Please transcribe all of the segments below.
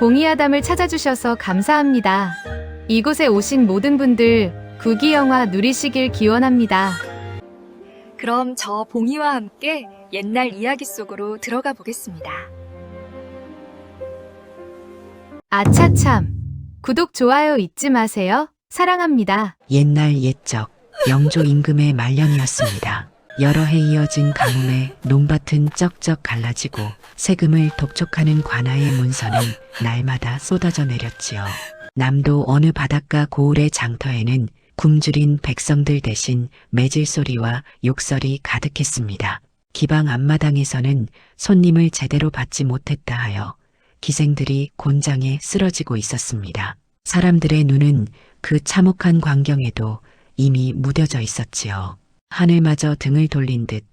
봉이아담을 찾아주셔서 감사합니다. 이곳에 오신 모든 분들 구기영화 누리시길 기원합니다. 그럼 저 봉이와 함께 옛날 이야기 속으로 들어가 보겠습니다. 아차참. 구독, 좋아요 잊지 마세요. 사랑합니다. 옛날 옛적 영조 임금의 말년이었습니다. 여러 해 이어진 가뭄에 논밭은 쩍쩍 갈라지고 세금을 독촉하는 관아의 문서는 날마다 쏟아져 내렸지요. 남도 어느 바닷가 고을의 장터에는 굶주린 백성들 대신 매질 소리와 욕설이 가득했습니다. 기방 앞마당에서는 손님을 제대로 받지 못했다 하여 기생들이 곤장에 쓰러지고 있었습니다. 사람들의 눈은 그 참혹한 광경에도 이미 무뎌져 있었지요. 하늘마저 등을 돌린 듯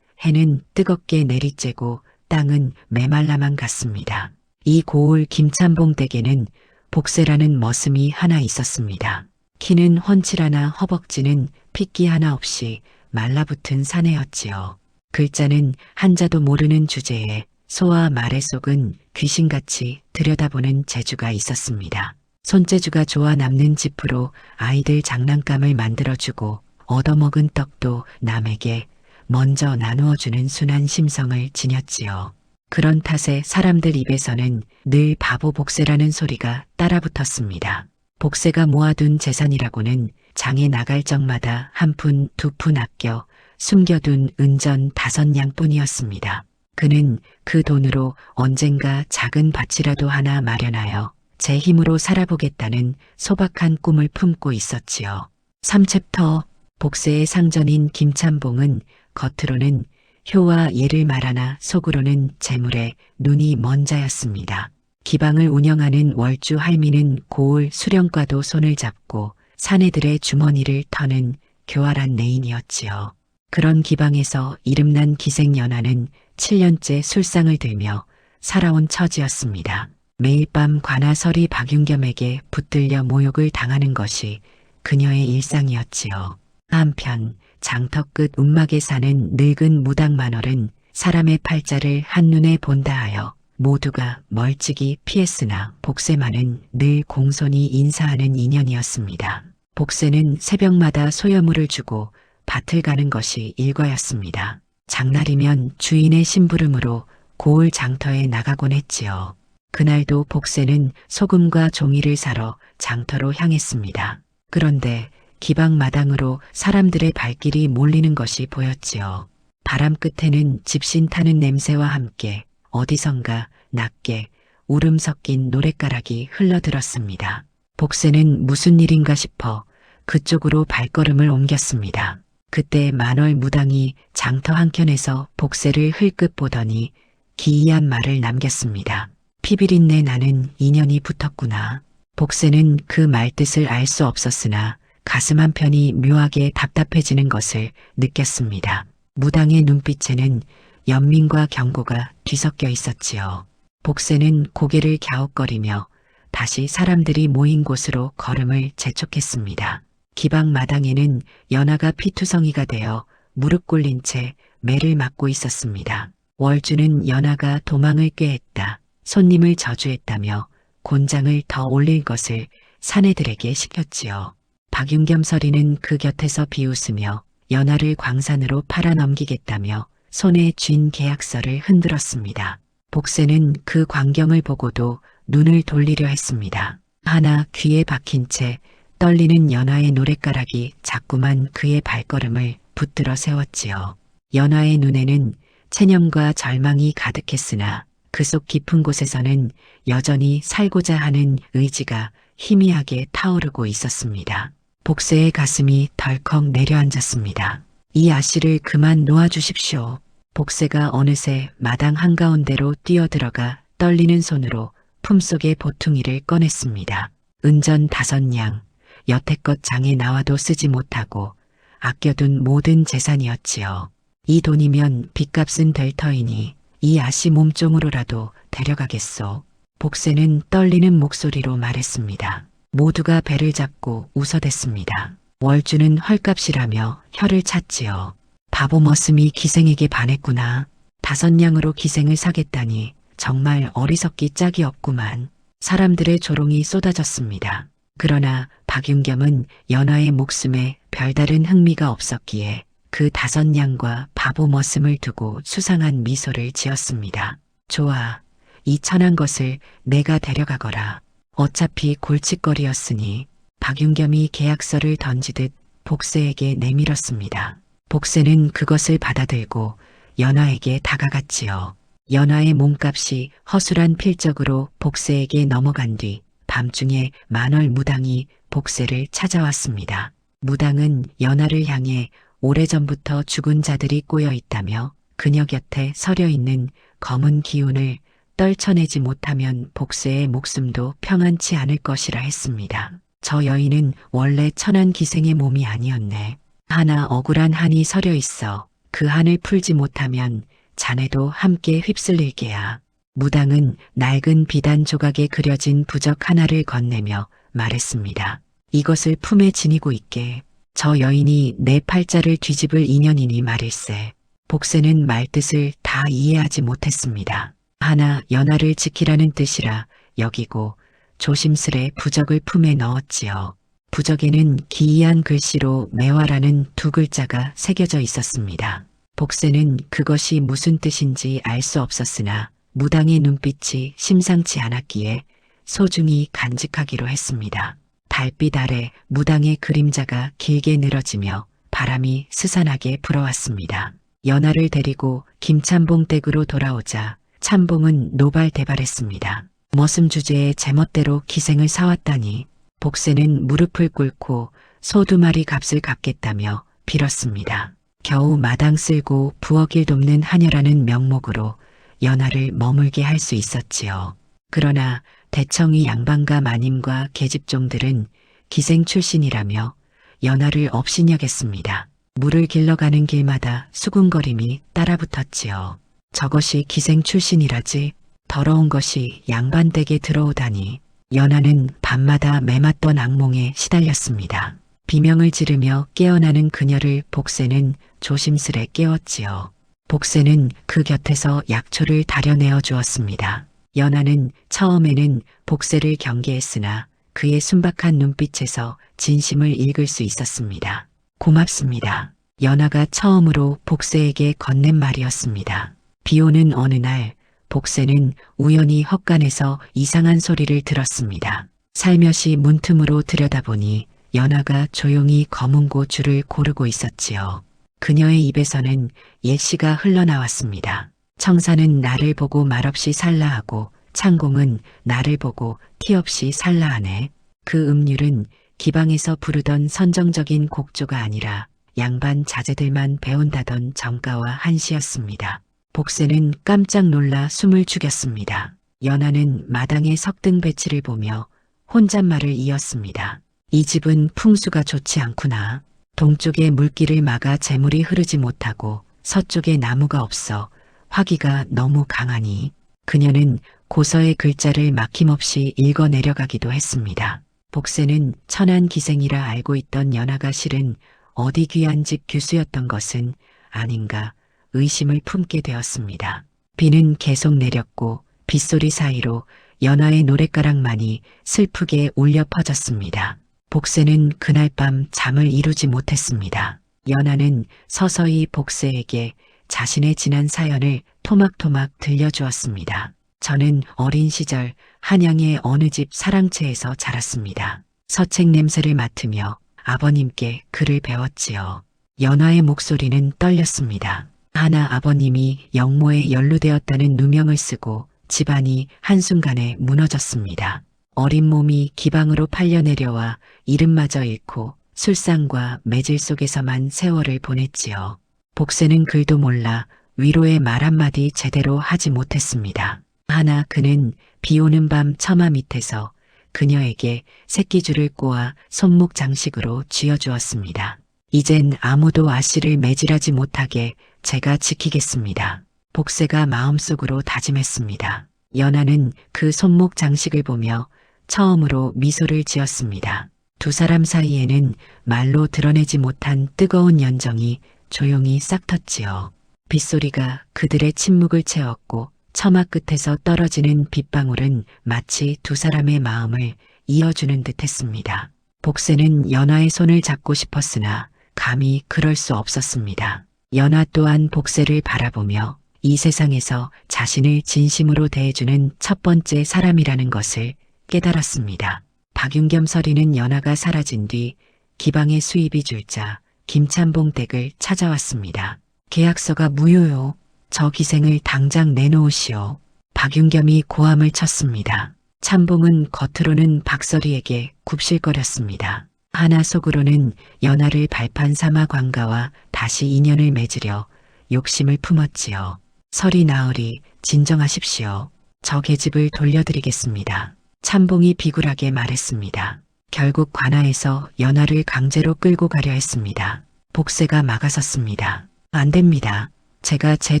해는 뜨겁게 내리쬐고 땅은 메말라만 갔습니다. 이 고을 김참봉 댁에는 복세라는 머슴이 하나 있었습니다. 키는 훤칠 하나 허벅지는 핏기 하나 없이 말라붙은 사내였지요. 글자는 한자도 모르는 주제에 소와 말의 속은 귀신같이 들여다보는 재주가 있었습니다. 손재주가 좋아 남는 지푸로 아이들 장난감을 만들어주고 얻어먹은 떡도 남에게 먼저 나누어주는 순한 심성을 지녔지요. 그런 탓에 사람들 입에서는 늘 바보 복세라는 소리가 따라붙었습니다. 복세가 모아둔 재산이라고는 장에 나갈 적마다 한 푼, 두 푼 아껴 숨겨둔 은전 다섯 냥뿐이었습니다. 그는 그 돈으로 언젠가 작은 밭이라도 하나 마련하여 제 힘으로 살아보겠다는 소박한 꿈을 품고 있었지요. 3챕터 복세의 상전인 김참봉은 겉으로는 효와 예를 말하나 속으로는 재물에 눈이 먼 자였습니다. 기방을 운영하는 월주 할미는 고을 수령과도 손을 잡고 사내들의 주머니를 터는 교활한 내인이었지요. 그런 기방에서 이름난 기생연하는 7년째 술상을 들며 살아온 처지였습니다. 매일 밤 관아설이 박윤겸에게 붙들려 모욕을 당하는 것이 그녀의 일상이었지요. 한편 장터 끝 움막에 사는 늙은 무당만월은 사람의 팔자를 한눈에 본다 하여 모두가 멀찍이 피했으나 복세만은 늘 공손히 인사하는 인연이었습니다. 복세는 새벽마다 소여물을 주고 밭을 가는 것이 일과였습니다. 장날이면 주인의 심부름으로 고을 장터에 나가곤 했지요. 그날도 복세는 소금과 종이를 사러 장터로 향했습니다. 그런데 기방 마당으로 사람들의 발길이 몰리는 것이 보였지요. 바람 끝에는 집신 타는 냄새와 함께 어디선가 낮게 울음 섞인 노랫가락이 흘러들었습니다. 복세는 무슨 일인가 싶어 그쪽으로 발걸음을 옮겼습니다. 그때 만월 무당이 장터 한켠에서 복세를 흘끗 보더니 기이한 말을 남겼습니다. 피비린내 나는 인연이 붙었구나. 복세는 그 말뜻을 알 수 없었으나 가슴 한편이 묘하게 답답해지는 것을 느꼈습니다. 무당의 눈빛에는 연민과 경고가 뒤섞여 있었지요. 복세는 고개를 갸웃거리며 다시 사람들이 모인 곳으로 걸음을 재촉했습니다. 기방 마당에는 연하가 피투성이가 되어 무릎 꿇린 채 매를 맞고 있었습니다. 월주는 연하가 도망을 꾀했다. 손님을 저주했다며 곤장을 더 올릴 것을 사내들에게 시켰지요. 박윤겸 서리는 그 곁에서 비웃으며 연하를 광산으로 팔아 넘기겠다며 손에 쥔 계약서를 흔들었습니다. 복세는 그 광경을 보고도 눈을 돌리려 했습니다. 하나 귀에 박힌 채 떨리는 연하의 노랫가락이 자꾸만 그의 발걸음을 붙들어 세웠지요. 연하의 눈에는 체념과 절망이 가득했으나 그 속 깊은 곳에서는 여전히 살고자 하는 의지가 희미하게 타오르고 있었습니다. 복세의 가슴이 덜컥 내려앉았습니다. 이 아씨를 그만 놓아주십시오. 복세가 어느새 마당 한가운데로 뛰어들어가 떨리는 손으로 품속의 보퉁이를 꺼냈습니다. 은전 다섯 냥, 여태껏 장에 나와도 쓰지 못하고 아껴둔 모든 재산이었지요. 이 돈이면 빚값은 될 터이니 이 아씨 몸종으로라도 데려가겠소. 복세는 떨리는 목소리로 말했습니다. 모두가 배를 잡고 웃어댔습니다. 월주는 헐값이라며 혀를 찼지요. 바보 머슴이 기생에게 반했구나. 다섯 냥으로 기생을 사겠다니 정말 어리석기 짝이 없구만. 사람들의 조롱이 쏟아졌습니다. 그러나 박윤겸은 연하의 목숨에 별다른 흥미가 없었기에 그 다섯 양과 바보 머슴을 두고 수상한 미소를 지었습니다. 좋아. 이 천한 것을 내가 데려가거라. 어차피 골칫거리였으니 박윤겸이 계약서를 던지듯 복세에게 내밀었습니다. 복세는 그것을 받아들고 연하에게 다가갔지요. 연하의 몸값이 허술한 필적으로 복세에게 넘어간 뒤 밤중에 만월 무당이 복세를 찾아왔습니다. 무당은 연하를 향해 오래전부터 죽은 자들이 꼬여 있다며 그녀 곁에 서려 있는 검은 기운을 떨쳐내지 못하면 복세의 목숨도 평안치 않을 것이라 했습니다. 저 여인은 원래 천한 기생의 몸이 아니었네. 하나 억울한 한이 서려 있어 그 한을 풀지 못하면 자네도 함께 휩쓸릴게야. 무당은 낡은 비단 조각에 그려진 부적 하나를 건네며 말했습니다. 이것을 품에 지니고 있게 저 여인이 내 팔자를 뒤집을 인연이니 말일세. 복세는 말뜻을 다 이해하지 못했습니다. 하나 연하를 지키라는 뜻이라 여기고 조심스레 부적을 품에 넣었지요. 부적에는 기이한 글씨로 매화라는 두 글자가 새겨져 있었습니다. 복세는 그것이 무슨 뜻인지 알 수 없었으나 무당의 눈빛이 심상치 않았기에 소중히 간직하기로 했습니다. 달빛 아래 무당의 그림자가 길게 늘어지며 바람이 스산하게 불어왔습니다. 연하를 데리고 김참봉 댁으로 돌아오자 참봉은 노발대발했습니다. 머슴 주제에 제멋대로 기생을 사왔다니 복세는 무릎을 꿇고 소 두 마리 값을 갚겠다며 빌었습니다. 겨우 마당 쓸고 부엌일 돕는 하녀라는 명목으로 연하를 머물게 할 수 있었지요. 그러나 대청이 양반과 마님과 계집종들은 기생 출신이라며 연하를 업신여겼습니다. 물을 길러가는 길마다 수군거림이 따라붙었지요. 저것이 기생 출신이라지 더러운 것이 양반댁에 들어오다니 연하는 밤마다 매맞던 악몽에 시달렸습니다. 비명을 지르며 깨어나는 그녀를 복세는 조심스레 깨웠지요. 복세는 그 곁에서 약초를 다려내어 주었습니다. 연하는 처음에는 복세를 경계했으나 그의 순박한 눈빛에서 진심을 읽을 수 있었습니다. 고맙습니다. 연하가 처음으로 복세에게 건넨 말이었습니다. 비 오는 어느 날 복세는 우연히 헛간에서 이상한 소리를 들었습니다. 살며시 문틈으로 들여다보니 연하가 조용히 검은 고줄을 고르고 있었지요. 그녀의 입에서는 예시가 흘러나왔습니다. 청사는 나를 보고 말없이 살라하고 창공은 나를 보고 티없이 살라하네. 그 음률은 기방에서 부르던 선정적인 곡조가 아니라 양반 자제들만 배운다던 정가와 한시였습니다. 복세는 깜짝 놀라 숨을 죽였습니다. 연하는 마당의 석등 배치를 보며 혼잣말을 이었습니다. 이 집은 풍수가 좋지 않구나. 동쪽에 물길을 막아 재물이 흐르지 못하고 서쪽에 나무가 없어 화기가 너무 강하니 그녀는 고서의 글자를 막힘없이 읽어 내려가기도 했습니다. 복세는 천한 기생이라 알고 있던 연하가 실은 어디 귀한 집 교수였던 것은 아닌가 의심을 품게 되었습니다. 비는 계속 내렸고 빗소리 사이로 연하의 노랫가락만이 슬프게 울려 퍼졌습니다. 복세는 그날 밤 잠을 이루지 못했습니다. 연하는 서서히 복세에게 자신의 지난 사연을 토막토막 들려주었습니다. 저는 어린 시절 한양의 어느 집 사랑채에서 자랐습니다. 서책 냄새를 맡으며 아버님께 글을 배웠지요. 연하의 목소리는 떨렸습니다. 하나 아버님이 영모에 연루되었다는 누명을 쓰고 집안이 한순간에 무너졌습니다. 어린 몸이 기방으로 팔려 내려와 이름마저 잃고 술상과 매질 속에서만 세월을 보냈지요. 복세는 글도 몰라 위로의 말 한마디 제대로 하지 못했습니다. 하나 그는 비 오는 밤 처마 밑에서 그녀에게 새끼줄을 꼬아 손목 장식으로 쥐어주었습니다. 이젠 아무도 아씨를 매질하지 못하게 제가 지키겠습니다. 복세가 마음속으로 다짐했습니다. 연하는 그 손목 장식을 보며 처음으로 미소를 지었습니다. 두 사람 사이에는 말로 드러내지 못한 뜨거운 연정이 조용히 싹텄지요. 빗소리가 그들의 침묵을 채웠고 처마 끝에서 떨어지는 빗방울은 마치 두 사람의 마음을 이어주는 듯 했습니다. 복세는 연화의 손을 잡고 싶었으나 감히 그럴 수 없었습니다. 연화 또한 복세를 바라보며 이 세상에서 자신을 진심으로 대해주는 첫 번째 사람이라는 것을 깨달았습니다. 박윤겸 서리는 연화가 사라진 뒤 기방의 수입이 줄자 김찬봉 댁을 찾아왔습니다. 계약서가 무효요. 저 기생을 당장 내놓으시오. 박윤겸이 고함을 쳤습니다. 참봉은 겉으로는 박서리에게 굽실거렸습니다. 하나 속으로는 연하를 발판 삼아 관가와 다시 인연을 맺으려 욕심을 품었지요. 설이 나으리 진정하십시오. 저 계집을 돌려드리겠습니다. 참봉이 비굴하게 말했습니다. 결국 관아에서 연하를 강제로 끌고 가려 했습니다. 복세가 막아섰습니다. 안 됩니다. 제가 제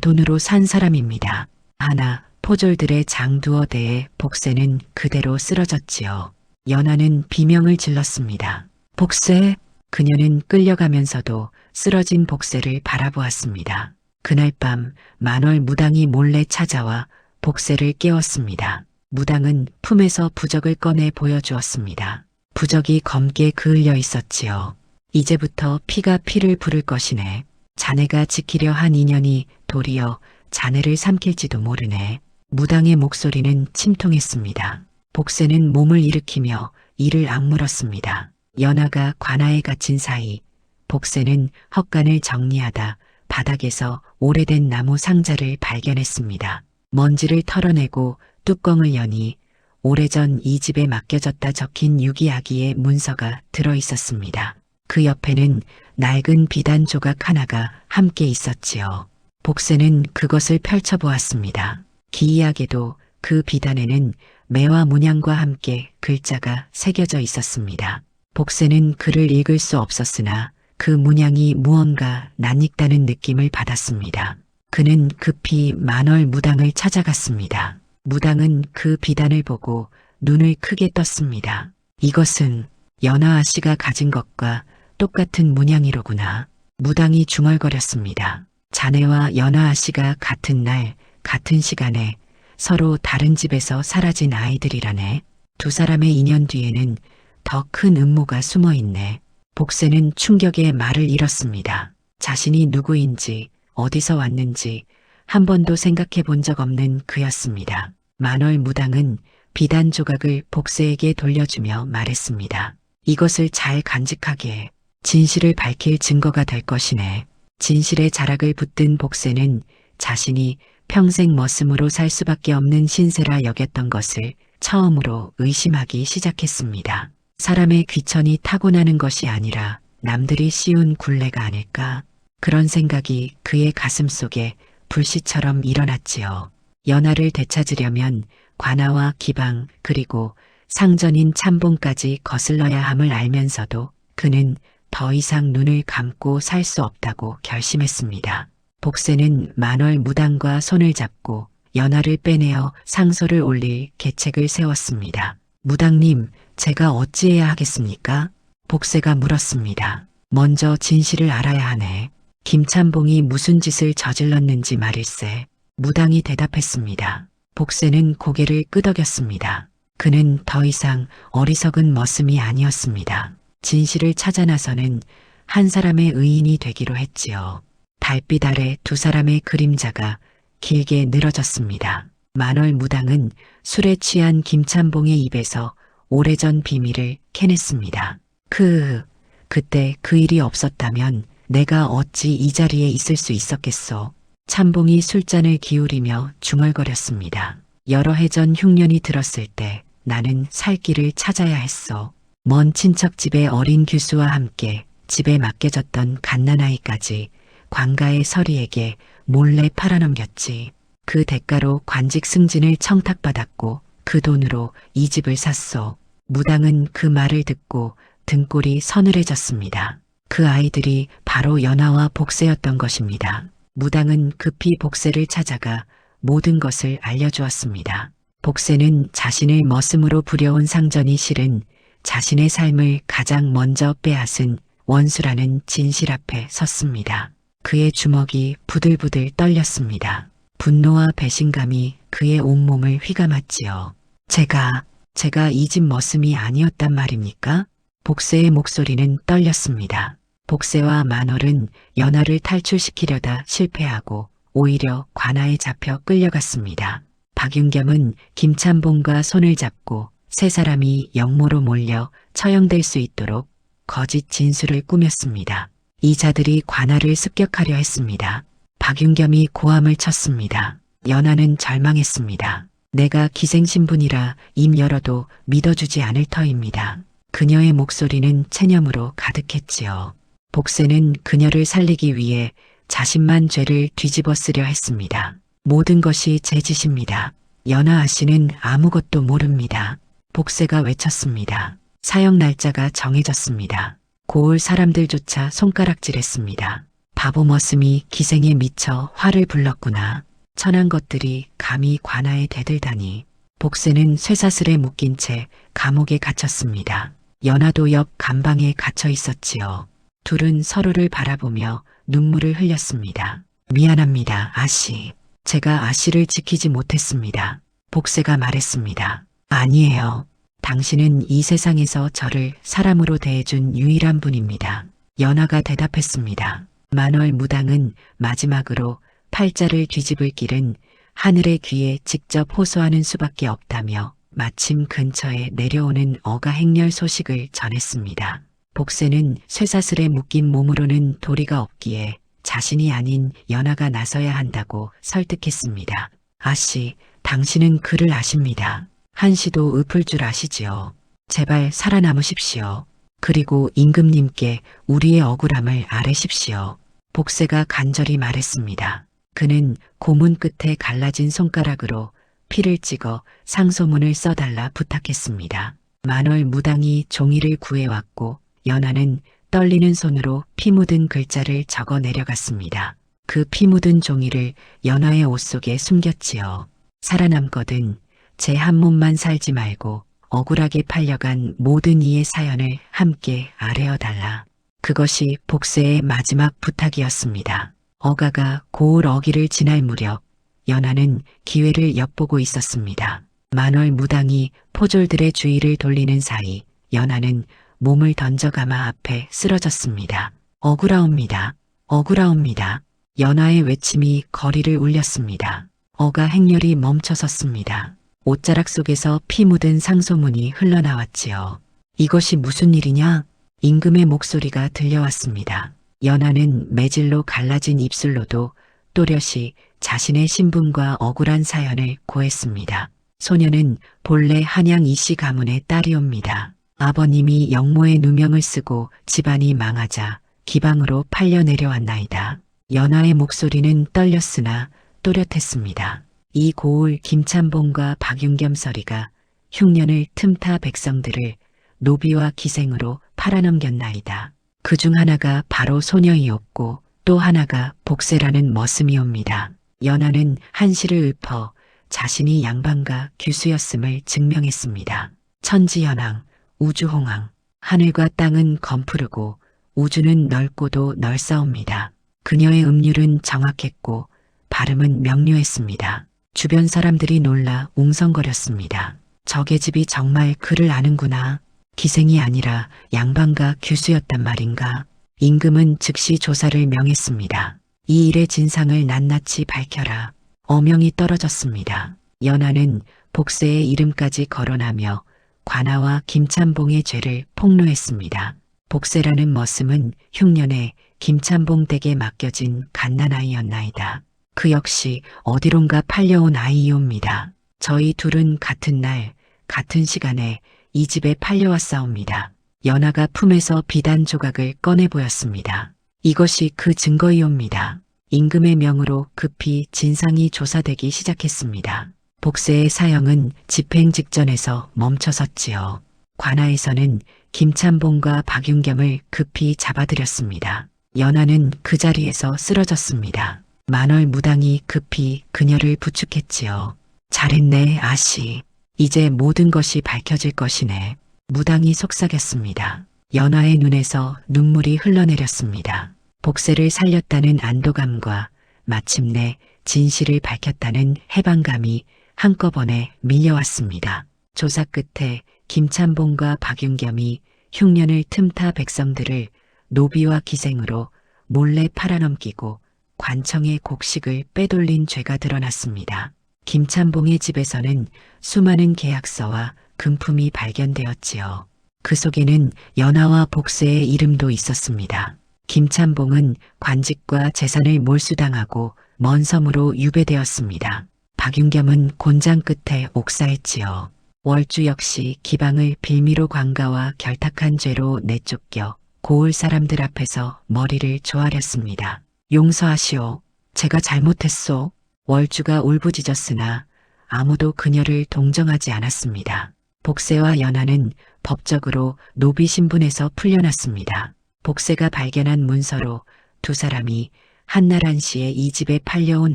돈으로 산 사람입니다. 하나 포졸들의 장두어 대에 복세는 그대로 쓰러졌지요. 연하는 비명을 질렀습니다. 복세! 그녀는 끌려가면서도 쓰러진 복세를 바라보았습니다. 그날 밤 만월 무당이 몰래 찾아와 복세를 깨웠습니다. 무당은 품에서 부적을 꺼내 보여주었습니다. 부적이 검게 그을려 있었지요. 이제부터 피가 피를 부를 것이네. 자네가 지키려 한 인연이 도리어 자네를 삼킬지도 모르네. 무당의 목소리는 침통했습니다. 복세는 몸을 일으키며 이를 악물었습니다. 연하가 관아에 갇힌 사이 복세는 헛간을 정리하다 바닥에서 오래된 나무 상자를 발견했습니다. 먼지를 털어내고 뚜껑을 여니 오래전 이 집에 맡겨졌다 적힌 유기아기의 문서가 들어 있었습니다. 그 옆에는 낡은 비단 조각 하나가 함께 있었지요. 복세는 그것을 펼쳐보았습니다. 기이하게도 그 비단에는 매와 문양과 함께 글자가 새겨져 있었습니다. 복세는 글을 읽을 수 없었으나 그 문양이 무언가 낯익다는 느낌을 받았습니다. 그는 급히 만월 무당을 찾아갔습니다. 무당은 그 비단을 보고 눈을 크게 떴습니다. 이것은 연하 아 씨가 가진 것과 똑같은 문양이로구나. 무당이 중얼거렸습니다. 자네와 연하 아 씨가 같은 날, 같은 시간에 서로 다른 집에서 사라진 아이들이라네. 두 사람의 인연 뒤에는 더 큰 음모가 숨어 있네. 복세는 충격에 말을 잃었습니다. 자신이 누구인지, 어디서 왔는지 한 번도 생각해 본 적 없는 그였습니다. 만월 무당은 비단 조각을 복세에게 돌려주며 말했습니다. 이것을 잘 간직하게 진실을 밝힐 증거가 될 것이네. 진실의 자락을 붙든 복세는 자신이 평생 머슴으로 살 수밖에 없는 신세라 여겼던 것을 처음으로 의심하기 시작했습니다. 사람의 귀천이 타고나는 것이 아니라 남들이 씌운 굴레가 아닐까? 그런 생각이 그의 가슴 속에 불씨처럼 일어났지요. 연하를 되찾으려면 관아와 기방 그리고 상전인 참봉까지 거슬러야 함을 알면서도 그는 더 이상 눈을 감고 살 수 없다고 결심했습니다. 복세는 만월 무당과 손을 잡고 연하를 빼내어 상소를 올릴 계책을 세웠습니다. 무당님, 제가 어찌해야 하겠습니까? 복세가 물었습니다. 먼저 진실을 알아야 하네. 김찬봉이 무슨 짓을 저질렀는지 말일세. 무당이 대답했습니다. 복세는 고개를 끄덕였습니다. 그는 더 이상 어리석은 머슴이 아니었습니다. 진실을 찾아 나서는 한 사람의 의인이 되기로 했지요. 달빛 아래 두 사람의 그림자가 길게 늘어졌습니다. 만월 무당은 술에 취한 김찬봉의 입에서 오래전 비밀을 캐냈습니다. 그, 그때 그 일이 없었다면 내가 어찌 이 자리에 있을 수 있었겠소. 참봉이 술잔을 기울이며 중얼거렸습니다. 여러 해 전 흉년이 들었을 때 나는 살 길을 찾아야 했어. 먼 친척 집의 어린 규수와 함께 집에 맡겨졌던 갓난아이까지 관가의 서리에게 몰래 팔아넘겼지. 그 대가로 관직 승진을 청탁받았고 그 돈으로 이 집을 샀소. 무당은 그 말을 듣고 등골이 서늘해졌습니다. 그 아이들이 바로 연하와 복세였던 것입니다. 무당은 급히 복세를 찾아가 모든 것을 알려주었습니다. 복세는 자신을 머슴으로 부려온 상전이 실은 자신의 삶을 가장 먼저 빼앗은 원수라는 진실 앞에 섰습니다. 그의 주먹이 부들부들 떨렸습니다. 분노와 배신감이 그의 온몸을 휘감았지요. 제가, 제가 이 집 머슴이 아니었단 말입니까? 복세의 목소리는 떨렸습니다. 복세와 만월은 연하를 탈출시키려다 실패하고 오히려 관아에 잡혀 끌려갔습니다. 박윤겸은 김찬봉과 손을 잡고 세 사람이 영모로 몰려 처형될 수 있도록 거짓 진술을 꾸몄습니다. 이 자들이 관아를 습격하려 했습니다. 박윤겸이 고함을 쳤습니다. 연하는 절망했습니다. 내가 기생신분이라 입 열어도 믿어주지 않을 터입니다. 그녀의 목소리는 체념으로 가득했지요. 복세는 그녀를 살리기 위해 자신만 죄를 뒤집어 쓰려 했습니다. 모든 것이 제 짓입니다. 연하 아씨는 아무것도 모릅니다. 복세가 외쳤습니다. 사형 날짜가 정해졌습니다. 고을 사람들조차 손가락질했습니다. 바보 머슴이 기생에 미쳐 화를 불렀구나. 천한 것들이 감히 관아에 대들다니. 복세는 쇠사슬에 묶인 채 감옥에 갇혔습니다. 연하도 옆 감방에 갇혀 있었지요. 둘은 서로를 바라보며 눈물을 흘렸습니다. 미안합니다, 아씨. 제가 아씨를 지키지 못했습니다. 복세가 말했습니다. 아니에요. 당신은 이 세상에서 저를 사람으로 대해준 유일한 분입니다. 연하가 대답했습니다. 만월 무당은 마지막으로 팔자를 뒤집을 길은 하늘의 귀에 직접 호소하는 수밖에 없다며 마침 근처에 내려오는 어가 행렬 소식을 전했습니다. 복세는 쇠사슬에 묶인 몸으로는 도리가 없기에 자신이 아닌 연하가 나서야 한다고 설득했습니다. 아씨, 당신은 그를 아십니다. 한시도 읊을 줄 아시지요. 제발 살아남으십시오. 그리고 임금님께 우리의 억울함을 아뢰십시오. 복세가 간절히 말했습니다. 그는 고문 끝에 갈라진 손가락으로 피를 찍어 상소문을 써달라 부탁했습니다. 만월 무당이 종이를 구해왔고 연하는 떨리는 손으로 피 묻은 글자를 적어 내려갔습니다. 그 피 묻은 종이를 연하의 옷 속에 숨겼지요. 살아남거든 제 한 몸만 살지 말고 억울하게 팔려간 모든 이의 사연을 함께 아뢰어달라. 그것이 복세의 마지막 부탁이었습니다. 어가가 고을 어기를 지날 무렵 연하는 기회를 엿보고 있었습니다. 만월 무당이 포졸들의 주의를 돌리는 사이 연하는 몸을 던져 가마 앞에 쓰러졌습니다. 억울하옵니다. 억울하옵니다. 연하의 외침이 거리를 울렸습니다. 어가 행렬이 멈춰섰습니다. 옷자락 속에서 피 묻은 상소문이 흘러나왔지요. 이것이 무슨 일이냐? 임금의 목소리가 들려왔습니다. 연하는 매질로 갈라진 입술로도 또렷이 자신의 신분과 억울한 사연을 고했습니다. 소녀는 본래 한양 이씨 가문의 딸이옵니다. 아버님이 영모의 누명을 쓰고 집안이 망하자 기방으로 팔려 내려왔나이다. 연하의 목소리는 떨렸으나 또렷했습니다. 이 고을 김찬봉과 박윤겸 서리가 흉년을 틈타 백성들을 노비와 기생으로 팔아넘겼나이다. 그 중 하나가 바로 소녀이었고 또 하나가 복세라는 머슴이옵니다. 연하는 한시를 읊어 자신이 양반과 규수였음을 증명했습니다. 천지연왕, 우주홍왕, 하늘과 땅은 검푸르고 우주는 넓고도 넓사옵니다. 그녀의 음률은 정확했고 발음은 명료했습니다. 주변 사람들이 놀라 웅성거렸습니다. 저게 집이 정말 그를 아는구나. 기생이 아니라 양반과 규수였단 말인가. 임금은 즉시 조사를 명했습니다. 이 일의 진상을 낱낱이 밝혀라. 어명이 떨어졌습니다. 연하는 복세의 이름까지 거론하며 관아와 김찬봉의 죄를 폭로했습니다. 복세라는 머슴은 흉년에 김찬봉 댁에 맡겨진 갓난아이였나이다. 그 역시 어디론가 팔려온 아이이옵니다. 저희 둘은 같은 날, 같은 시간에 이 집에 팔려왔사옵니다. 연하가 품에서 비단 조각을 꺼내 보였습니다. 이것이 그 증거이옵니다. 임금의 명으로 급히 진상이 조사되기 시작했습니다. 복세의 사형은 집행 직전에서 멈춰섰지요. 관아에서는 김찬봉과 박윤겸을 급히 잡아들였습니다. 연하는 그 자리에서 쓰러졌습니다. 만월 무당이 급히 그녀를 부축했지요. 잘했네, 아씨. 이제 모든 것이 밝혀질 것이네. 무당이 속삭였습니다. 연하의 눈에서 눈물이 흘러내렸습니다. 복세를 살렸다는 안도감과 마침내 진실을 밝혔다는 해방감이 한꺼번에 밀려왔습니다. 조사 끝에 김찬봉과 박윤겸이 흉년을 틈타 백성들을 노비와 기생으로 몰래 팔아넘기고 관청의 곡식을 빼돌린 죄가 드러났습니다. 김찬봉의 집에서는 수많은 계약서와 금품이 발견되었지요. 그 속에는 연하와 복세의 이름도 있었습니다. 김찬봉은 관직과 재산을 몰수당하고 먼 섬으로 유배되었습니다. 박윤겸은 곤장 끝에 옥사했지요. 월주 역시 기방을 빌미로 관가와 결탁한 죄로 내쫓겨 고을 사람들 앞에서 머리를 조아렸습니다. 용서하시오. 제가 잘못했소. 월주가 울부짖었으나 아무도 그녀를 동정하지 않았습니다. 복세와 연하는 법적으로 노비 신분에서 풀려났습니다. 복세가 발견한 문서로 두 사람이 한나란 씨의 이 집에 팔려온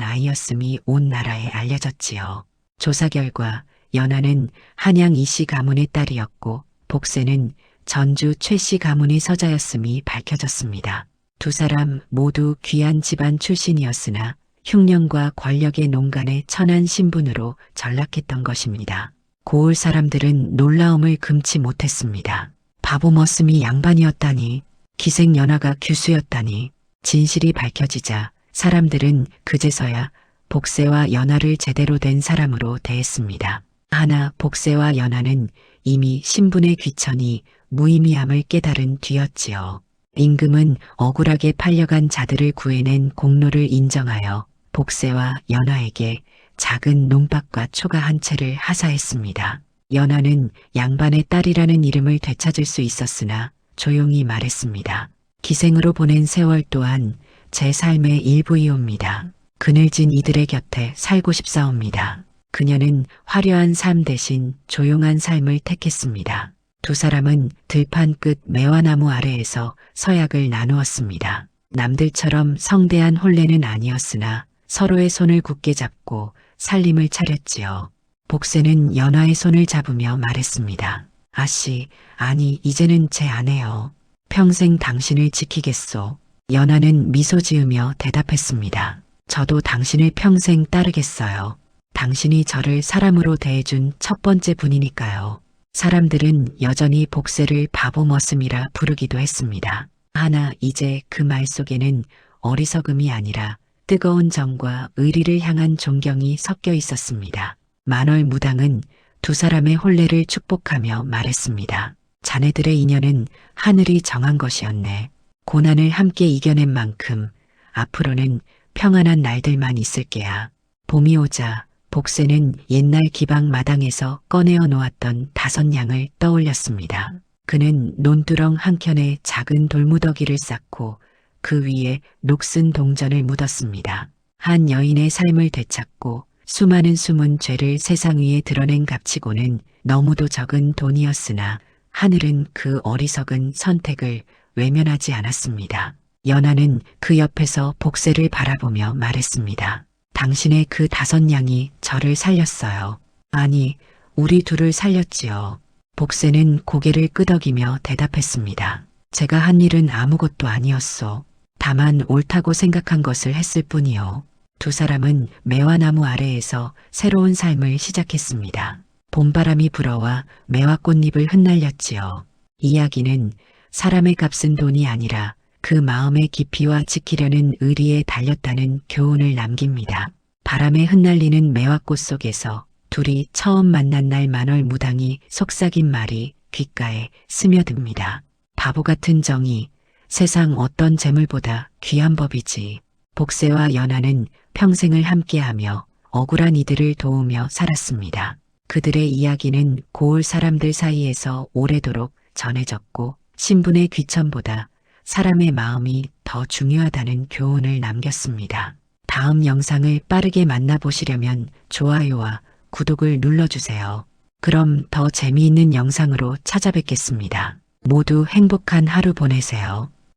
아이였음이 온 나라에 알려졌지요. 조사 결과 연하는 한양 이씨 가문의 딸이었고 복세는 전주 최씨 가문의 서자였음이 밝혀졌습니다. 두 사람 모두 귀한 집안 출신이었으나 흉년과 권력의 농간의 천한 신분으로 전락했던 것입니다. 고을 사람들은 놀라움을 금치 못했습니다. 바보 머슴이 양반이었다니, 기생 연하가 규수였다니, 진실이 밝혀지자 사람들은 그제서야 복세와 연하를 제대로 된 사람으로 대했습니다. 하나 복세와 연하는 이미 신분의 귀천이 무의미함을 깨달은 뒤였지요. 임금은 억울하게 팔려간 자들을 구해낸 공로를 인정하여 복세와 연하에게 작은 농박과 초가 한 채를 하사했습니다. 연하는 양반의 딸이라는 이름을 되찾을 수 있었으나 조용히 말했습니다. 기생으로 보낸 세월 또한 제 삶의 일부이옵니다. 그늘진 이들의 곁에 살고 싶사옵니다. 그녀는 화려한 삶 대신 조용한 삶을 택했습니다. 두 사람은 들판 끝 매화나무 아래에서 서약을 나누었습니다. 남들처럼 성대한 혼례는 아니었으나 서로의 손을 굳게 잡고 살림을 차렸지요. 복세는 연화의 손을 잡으며 말했습니다. 아씨, 아니, 이제는 제 아내요. 평생 당신을 지키겠소. 연하는 미소 지으며 대답했습니다. 저도 당신을 평생 따르겠어요. 당신이 저를 사람으로 대해준 첫 번째 분이니까요. 사람들은 여전히 복세를 바보 머슴이라 부르기도 했습니다. 하나 이제 그 말 속에는 어리석음이 아니라 뜨거운 정과 의리를 향한 존경이 섞여 있었습니다. 만월 무당은 두 사람의 혼례를 축복하며 말했습니다. 자네들의 인연은 하늘이 정한 것이었네. 고난을 함께 이겨낸 만큼 앞으로는 평안한 날들만 있을 게야. 봄이 오자 복세는 옛날 기방 마당에서 꺼내어 놓았던 다섯 양을 떠올렸습니다. 그는 논두렁 한켠에 작은 돌무더기를 쌓고 그 위에 녹슨 동전을 묻었습니다. 한 여인의 삶을 되찾고 수많은 숨은 죄를 세상 위에 드러낸 값치고는 너무도 적은 돈이었으나 하늘은 그 어리석은 선택을 외면하지 않았습니다. 연하는 그 옆에서 복세를 바라보며 말했습니다. 당신의 그 다섯 양이 저를 살렸어요. 아니, 우리 둘을 살렸지요. 복세는 고개를 끄덕이며 대답했습니다. 제가 한 일은 아무것도 아니었소. 다만 옳다고 생각한 것을 했을 뿐이요. 두 사람은 매화나무 아래에서 새로운 삶을 시작했습니다. 봄바람이 불어와 매화꽃잎을 흩날렸지요. 이야기는 사람의 값은 돈이 아니라 그 마음의 깊이와 지키려는 의리에 달렸다는 교훈을 남깁니다. 바람에 흩날리는 매화꽃 속에서 둘이 처음 만난 날 만월 무당이 속삭인 말이 귓가에 스며듭니다. 바보 같은 정이 세상 어떤 재물보다 귀한 법이지. 복세와 연하는 평생을 함께하며 억울한 이들을 도우며 살았습니다. 그들의 이야기는 고을 사람들 사이에서 오래도록 전해졌고 신분의 귀천보다 사람의 마음이 더 중요하다는 교훈을 남겼습니다. 다음 영상을 빠르게 만나보시려면 좋아요와 구독을 눌러주세요. 그럼 더 재미있는 영상으로 찾아뵙겠습니다. 모두 행복한 하루 보내세요.